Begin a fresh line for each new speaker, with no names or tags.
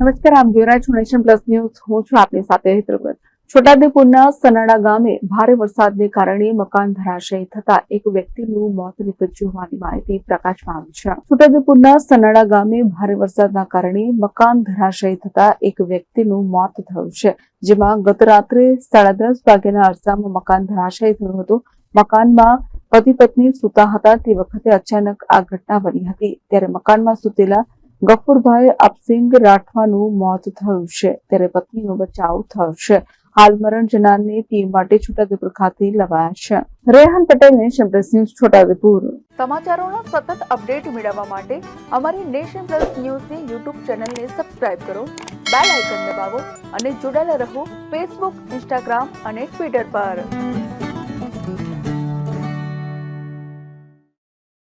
નમસ્કાર આપ જોઈ રહ્યા છો નેશન પ્લસ ન્યૂઝ. હું છું આપની સાથે હેતલગર છોટાઉદેપુરના સનાડા ગામે ભારે વરસાદને કારણે મકાન ધરાશયી થતા એક વ્યક્તિનું મોત નીપજ્યું હોવાની માહિતી પ્રકાશમાં આવી છે. છોટાઉદેપુરના સનાડા ગામે ભારે વરસાદના કારણે મકાન ધરાશયી થતા એક વ્યક્તિનું મોત થયું છે, જેમાં ગત રાત્રે સાડા દસ વાગ્યાના અરસામાં મકાન ધરાશયી થયું હતું. મકાનમાં પતિ પત્ની સૂતા હતા તે વખતે અચાનક આ ઘટના બની હતી. ત્યારે મકાનમાં સૂતેલા ગફુરભાઈ અપસિંગ રાઠવાનું મોત થયું છે. ત્યારે પત્નીનો બચાવ થયો છે. હાલ મરણ જનારની ટીમ માટે છોટાઉદેપુર ખાતે લવાયા છે. Rehan Patel nation plus news Chhota Udepur. સમાચારોના સતત અપડેટ મેળવવા માટે અમારી નેશન પ્લસ ન્યૂઝની યુટ્યુબ ચેનલને સબસ્ક્રાઇબ કરો, બેલ આઇકન દબાવો અને જોડાયેલા રહો ફેસબુક, ઇન્સ્ટાગ્રામ અને ટ્વિટર પર.